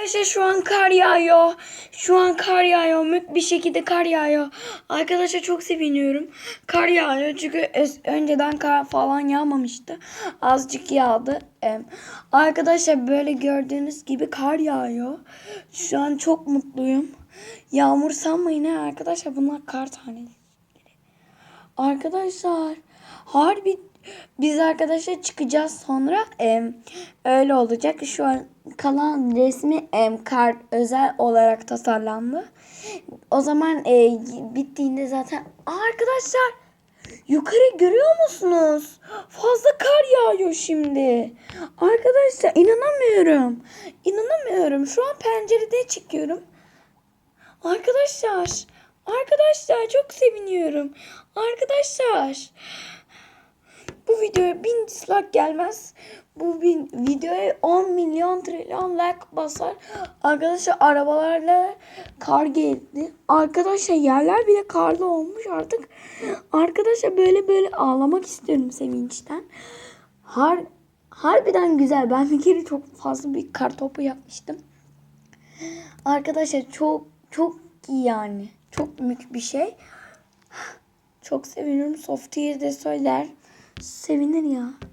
Arkadaşlar şu an kar yağıyor. Şu an kar yağıyor. Mük bir şekilde kar yağıyor. Arkadaşlar çok seviniyorum. Kar yağıyor çünkü önceden kar falan yağmamıştı. Azıcık yağdı. Arkadaşlar böyle gördüğünüz gibi kar yağıyor. Şu an çok mutluyum. Yağmur sanmayın ha arkadaşlar bunlar kar taneleri. Arkadaşlar harbi biz arkadaşlar çıkacağız sonra em, öyle olacak. Şu an kalan resmi em, kar özel olarak tasarlandı. O zaman e, bittiğinde zaten arkadaşlar yukarı görüyor musunuz? Fazla kar yağıyor şimdi. Arkadaşlar inanamıyorum. İnanamıyorum. Şu an pencerede çıkıyorum. Arkadaşlar, arkadaşlar çok seviniyorum. Arkadaşlar, videoya 1000 dislike gelmez. Bu bin, videoya 10 milyon trilyon like basar. Arkadaşlar arabalarla kar geldi. Arkadaşlar yerler bile karlı olmuş artık. Arkadaşlar böyle böyle ağlamak istiyorum sevinçten. Har, harbiden güzel. Ben bir kere çok fazla bir kar topu yapmıştım. Arkadaşlar çok çok iyi yani. Çok büyük bir şey. Çok seviniyorum. Softier de söyler. Sevinir ya.